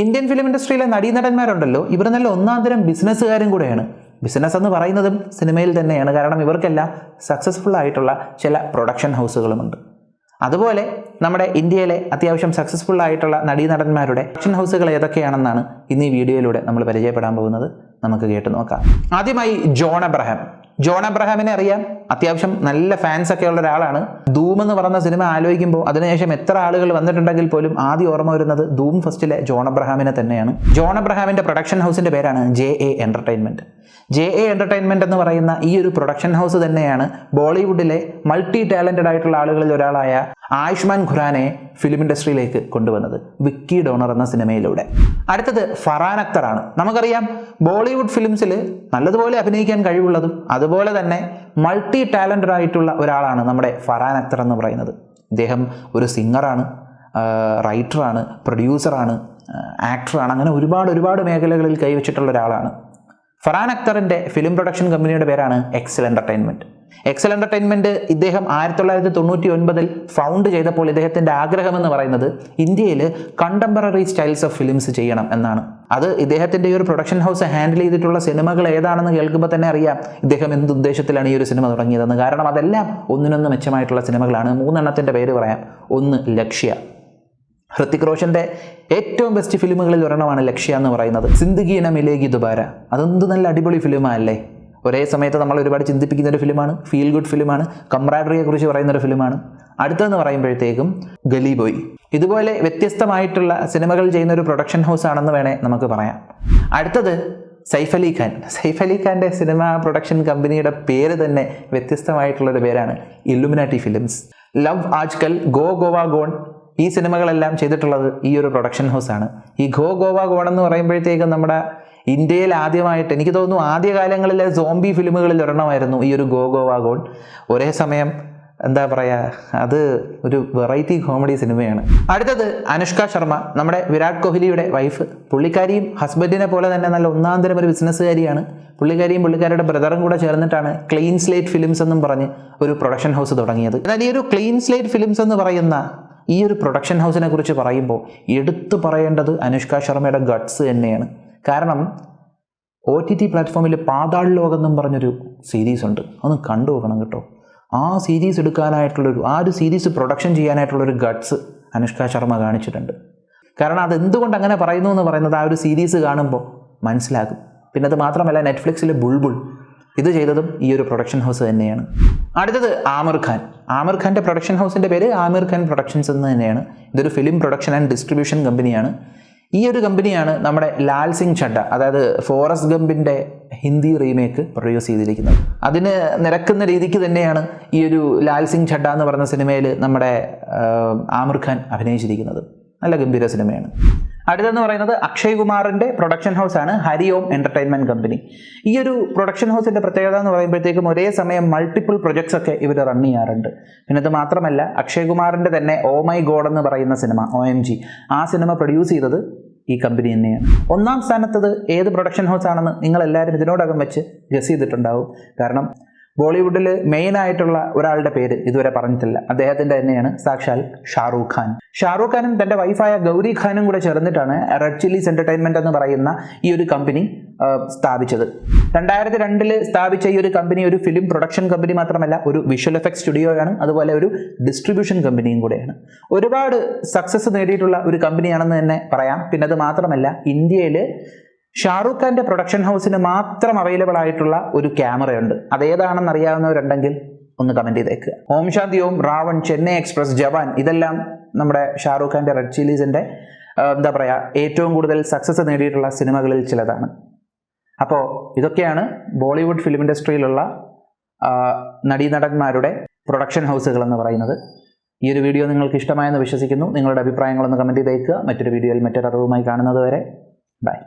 Indian film ഇൻഡസ്ട്രിയിലെ നടീനടന്മാരുണ്ടല്ലോ. നല്ല ഒന്നാം തരം ബിസിനസ്സുകാരും കൂടെയാണ്. ബിസിനസ് എന്ന് പറയുന്നതും സിനിമയിൽ തന്നെയാണ്. കാരണം ഇവർക്കെല്ലാം സക്സസ്ഫുൾ ആയിട്ടുള്ള ചില പ്രൊഡക്ഷൻ ഹൗസുകളുമുണ്ട് അതുപോലെ നമ്മുടെ ഇന്ത്യയിലെ അത്യാവശ്യം സക്സസ്ഫുൾ ആയിട്ടുള്ള നടീനടന്മാരുടെ പ്രൊഡക്ഷൻ ഹൗസുകൾ ഏതൊക്കെയാണെന്നാണ് ഇന്ന് ഈ വീഡിയോയിലൂടെ നമ്മൾ പരിചയപ്പെടാൻ പോകുന്നത്. നമുക്ക് കേട്ട് നോക്കാം. ആദ്യമായി ജോൺ അബ്രഹാം. ജോൺ അബ്രഹാമിനെ അറിയാം. അത്യാവശ്യം നല്ല ഫാൻസ് ഒക്കെ ഉള്ള ഒരാളാണ്. ധൂം എന്ന് പറയുന്ന സിനിമ ആലോചിക്കുമ്പോൾ അതിനുശേഷം എത്ര ആളുകൾ വന്നിട്ടുണ്ടെങ്കിൽ പോലും ആദ്യം ഓർമ്മ വരുന്നത് ധൂം ഫസ്റ്റിലെ ജോൺ അബ്രഹാമിനെ തന്നെയാണ്. ജോൺ അബ്രഹാമിന്റെ പ്രൊഡക്ഷൻ ഹൗസിന്റെ പേരാണ് J A entertainment J A entertainment എന്ന് പറയുന്ന ഈ ഒരു പ്രൊഡക്ഷൻ ഹൗസ് തന്നെയാണ് ബോളിവുഡിലെ മൾട്ടി ടാലന്റഡ് ആയിട്ടുള്ള ആളുകളിൽ ഒരാളായ ആയുഷ്മാൻ ഖുറാനെ ഫിലിം ഇൻഡസ്ട്രിയിലേക്ക് കൊണ്ടുവന്നത്. വിക്കി ഡോണർ എന്ന സിനിമയിലൂടെ. അടുത്തത് ഫറാൻ അക്തറാണ് നമുക്കറിയാം ബോളിവുഡ് ഫിലിംസിൽ നല്ലതുപോലെ അഭിനയിക്കാൻ കഴിവുള്ളതും അതുപോലെ തന്നെ മൾട്ടി ടാലന്റഡ് ആയിട്ടുള്ള ഒരാളാണ് നമ്മുടെ ഫറാൻ അക്തർ എന്ന് പറയുന്നത്. ഇദ്ദേഹം ഒരു സിംഗറാണ് റൈറ്ററാണ് പ്രൊഡ്യൂസറാണ് ആക്ടറാണ് അങ്ങനെ ഒരുപാട് ഒരുപാട് മേഖലകളിൽ കൈവച്ചിട്ടുള്ള ഒരാളാണ്. ഫറാൻ അക്തറിന്റെ ഫിലിം പ്രൊഡക്ഷൻ കമ്പനിയുടെ പേരാണ് എക്സൽ എന്റർടൈൻമെന്റ് എക്സൽ എന്റർടൈൻമെന്റ് ഇദ്ദേഹം ആയിരത്തി തൊള്ളായിരത്തി തൊണ്ണൂറ്റി ഒൻപതിൽ ഫൗണ്ട് ചെയ്തപ്പോൾ ഇദ്ദേഹത്തിന്റെ ആഗ്രഹം എന്ന് പറയുന്നത് ഇന്ത്യയിൽ കണ്ടംപററി സ്റ്റൈൽസ് ഓഫ് ഫിലിംസ് ചെയ്യണം എന്നാണ്. അത് ഇദ്ദേഹത്തിന്റെ ഈ ഒരു പ്രൊഡക്ഷൻ ഹൗസ് ഹാൻഡിൽ ചെയ്തിട്ടുള്ള സിനിമകൾ ഏതാണെന്ന് കേൾക്കുമ്പോൾ തന്നെ അറിയാം ഇദ്ദേഹം എന്ത് ഉദ്ദേശത്തിലാണ് ഈ ഒരു സിനിമ തുടങ്ങിയതെന്ന്. കാരണം അതെല്ലാം ഒന്നിനൊന്ന് മെച്ചമായിട്ടുള്ള സിനിമകളാണ്. മൂന്നെണ്ണത്തിന്റെ പേര് പറയാം. ഒന്ന് ലക്ഷ്യ. ഹൃത്തിക് റോഷന്റെ ഏറ്റവും ബെസ്റ്റ് ഫിലിമുകളിൽ ഒരെണ്ണമാണ് ലക്ഷ്യ എന്ന് പറയുന്നത്. സിന്ദഗീന മിലേഗി ദുബാര. അതെന്ത് നല്ല അടിപൊളി ഫിലിമല്ലേ ഒരേ സമയത്ത് നമ്മൾ ഒരുപാട് ചിന്തിപ്പിക്കുന്ന ഒരു ഫിലിമാണ് ഫീൽ ഗുഡ് ഫിലിമാണ് കമ്രാഡറിയെ കുറിച്ച് പറയുന്ന ഒരു ഫിലിമാണ്. അടുത്തെന്ന് പറയുമ്പോഴത്തേക്കും ഗലി ബോയ് ഇതുപോലെ വ്യത്യസ്തമായിട്ടുള്ള സിനിമകൾ ചെയ്യുന്ന ഒരു പ്രൊഡക്ഷൻ ഹൗസ് ആണെന്ന് വേണേ നമുക്ക് പറയാം. അടുത്തത് സൈഫ് അലി ഖാൻ. സൈഫ് അലി ഖാന്റെ സിനിമ പ്രൊഡക്ഷൻ കമ്പനിയുടെ പേര് തന്നെ വ്യത്യസ്തമായിട്ടുള്ളൊരു പേരാണ് Illuminati films. Love Aajkal go Goa gone ഈ സിനിമകളെല്ലാം ചെയ്തിട്ടുള്ളത് ഈ ഒരു പ്രൊഡക്ഷൻ ഹൗസാണ് ഈ ഗോ ഗോവ ഗോൺ എന്ന് പറയുമ്പോഴത്തേക്കും നമ്മുടെ ഇന്ത്യയിൽ ആദ്യമായിട്ട് എനിക്ക് തോന്നുന്നു ആദ്യകാലങ്ങളിലെ സോംബി ഫിലിമുകളിൽ ഒരെണ്ണമായിരുന്നു ഈ ഒരു ഗോ ഗോവ ഒരേ സമയം എന്താ പറയുക അത് ഒരു വെറൈറ്റി കോമഡി സിനിമയാണ് അടുത്തത് അനുഷ്ക ശർമ്മ നമ്മുടെ വിരാട് കോഹ്ലിയുടെ വൈഫ് പുള്ളിക്കാരിയും ഹസ്ബൻഡിനെ പോലെ തന്നെ നല്ല ഒന്നാം തരം ഒരു ബിസിനസ്സുകാരിയാണ് പുള്ളിക്കാരിയും പുള്ളിക്കാരുടെ ബ്രദറും കൂടെ ചേർന്നിട്ടാണ് ക്ലീൻ സ്ലേറ്റ് ഫിലിംസ് എന്നും പറഞ്ഞ് ഒരു പ്രൊഡക്ഷൻ ഹൗസ് തുടങ്ങിയത്. എന്നാൽ ഈ ഒരു ക്ലീൻ സ്ലേറ്റ് ഫിലിംസ് എന്ന് പറയുന്ന ഈ ഒരു പ്രൊഡക്ഷൻ ഹൗസിനെ കുറിച്ച് പറയുമ്പോൾ എടുത്തു പറയേണ്ടത് അനുഷ്ക ശർമ്മയുടെ ഗട്ട്സ് തന്നെയാണ്. കാരണം ഒ ടി ടി പ്ലാറ്റ്ഫോമിൽ പാതാൾ ലോകം പറഞ്ഞൊരു സീരീസ് ഉണ്ട്. അതൊന്ന് കണ്ടു നോക്കണം കേട്ടോ. ആ സീരീസ് എടുക്കാനായിട്ടുള്ളൊരു ആ ഒരു സീരീസ് പ്രൊഡക്ഷൻ ചെയ്യാനായിട്ടുള്ളൊരു ഗട്ട്സ് അനുഷ്ക ശർമ്മ കാണിച്ചിട്ടുണ്ട്. കാരണം അതെന്തുകൊണ്ട് അങ്ങനെ പറയുന്നു എന്ന് പറയുന്നത് ആ ഒരു സീരീസ് കാണുമ്പോൾ മനസ്സിലാകും. പിന്നെ അത് മാത്രമല്ല നെറ്റ്ഫ്ലിക്സിലെ ബുൾബുൾ ഇത് ചെയ്തതും ഈ ഒരു പ്രൊഡക്ഷൻ ഹൗസ് തന്നെയാണ്. അടുത്തത് ആമിർ ഖാൻ. ആമിർ ഖാന്റെ പ്രൊഡക്ഷൻ ഹൗസിന്റെ പേര് ആമിർ ഖാൻ പ്രൊഡക്ഷൻസ് എന്ന് തന്നെയാണ്. ഇതൊരു ഫിലിം പ്രൊഡക്ഷൻ ആൻഡ് ഡിസ്ട്രിബ്യൂഷൻ കമ്പനിയാണ് ഈ ഒരു കമ്പനിയാണ് നമ്മുടെ ലാൽ സിംഗ് ചഡ്ഡ അതായത് ഫോറസ്റ്റ് ഗംപിന്റെ ഹിന്ദി റീമേക്ക് പ്രൊഡ്യൂസ് ചെയ്തിരിക്കുന്നത്. അതിന് നിരക്കുന്ന രീതിക്ക് തന്നെയാണ് ഈ ഒരു ലാൽ സിംഗ് ചഡ്ഡ എന്ന് പറഞ്ഞ സിനിമയിൽ നമ്മുടെ ആമിർ ഖാൻ അഭിനയിച്ചിരിക്കുന്നത്. നല്ല ഗംഭീര സിനിമയാണ്. അടുത്തെന്ന് പറയുന്നത് അക്ഷയ് കുമാറിന്റെ പ്രൊഡക്ഷൻ ഹൗസാണ് ഹരിഓം എന്റർടൈൻമെന്റ് കമ്പനി ഈ ഒരു പ്രൊഡക്ഷൻ ഹൗസിന്റെ പ്രത്യേകത എന്ന് പറയുമ്പോഴത്തേക്കും ഒരേ സമയം മൾട്ടിപ്പിൾ പ്രൊജക്ട്സ് ഒക്കെ ഇവർ റൺ ചെയ്യാറുണ്ട്. പിന്നെ അത് മാത്രമല്ല അക്ഷയ് കുമാറിന്റെ തന്നെ ഓ മൈ ഗോഡ് എന്ന് പറയുന്ന സിനിമ ഒ എം ജി. ആ സിനിമ പ്രൊഡ്യൂസ് ചെയ്തത് ഈ കമ്പനി തന്നെയാണ്. ഒന്നാം സ്ഥാനത്തത് ഏത് പ്രൊഡക്ഷൻ ഹൗസ് ആണെന്ന് നിങ്ങൾ എല്ലാവരും ഇതിനോടകം വെച്ച് ഗസ് ചെയ്തിട്ടുണ്ടാവും. കാരണം ബോളിവുഡിൽ മെയിൻ ആയിട്ടുള്ള ഒരാളുടെ പേര് ഇതുവരെ പറഞ്ഞിട്ടില്ല. അദ്ദേഹത്തിന്റെ തന്നെയാണ് സാക്ഷാൽ ഷാറൂഖ് ഖാൻ. ഷാറൂഖ് ഖാനും തന്റെ വൈഫായ ഗൗരി ഖാനും കൂടെ ചേർന്നിട്ടാണ് റെഡ് ചില്ലീസ് എന്റർടൈൻമെന്റ് എന്ന് പറയുന്ന ഈ ഒരു കമ്പനി സ്ഥാപിച്ചത്. രണ്ടായിരത്തി രണ്ടിൽ സ്ഥാപിച്ച ഈ ഒരു കമ്പനി ഒരു ഫിലിം പ്രൊഡക്ഷൻ കമ്പനി മാത്രമല്ല ഒരു വിഷ്വൽ എഫക്ട് സ്റ്റുഡിയോയാണ് അതുപോലെ ഒരു ഡിസ്ട്രിബ്യൂഷൻ കമ്പനിയും കൂടെയാണ്. ഒരുപാട് സക്സസ് നേടിയിട്ടുള്ള ഒരു കമ്പനിയാണെന്ന് തന്നെ പറയാം. പിന്നെ അത് മാത്രമല്ല ഇന്ത്യയിൽ ഷാറൂഖ് ഖാന്റെ പ്രൊഡക്ഷൻ ഹൗസിന് മാത്രം അവൈലബിൾ ആയിട്ടുള്ള ഒരു ക്യാമറയുണ്ട്. അതേതാണെന്ന് അറിയാവുന്നവരുണ്ടെങ്കിൽ ഒന്ന് കമന്റ് ചെയ്തേക്കുക ഓം ശാന്തി ഓം റാവൺ ചെന്നൈ എക്സ്പ്രസ് ജവാൻ ഇതെല്ലാം നമ്മുടെ ഷാറൂഖ് ഖാന്റെ റെഡ് ചില്ലീസിന്റെ എന്താ പറയുക ഏറ്റവും കൂടുതൽ സക്സസ് നേടിയിട്ടുള്ള സിനിമകളിൽ ചിലതാണ്. അപ്പോൾ ഇതൊക്കെയാണ് ബോളിവുഡ് ഫിലിം ഇൻഡസ്ട്രിയിലുള്ള നടീനടന്മാരുടെ പ്രൊഡക്ഷൻ ഹൗസുകൾ എന്ന് പറയുന്നത്. ഈ ഒരു വീഡിയോ നിങ്ങൾക്ക് ഇഷ്ടമായെന്ന് വിശ്വസിക്കുന്നു. നിങ്ങളുടെ അഭിപ്രായങ്ങളൊന്ന് കമന്റ് ചെയ്തേക്കുക മറ്റൊരു വീഡിയോയിൽ മറ്റൊരു അറിവുമായി കാണുന്നത് വരെ. ബൈ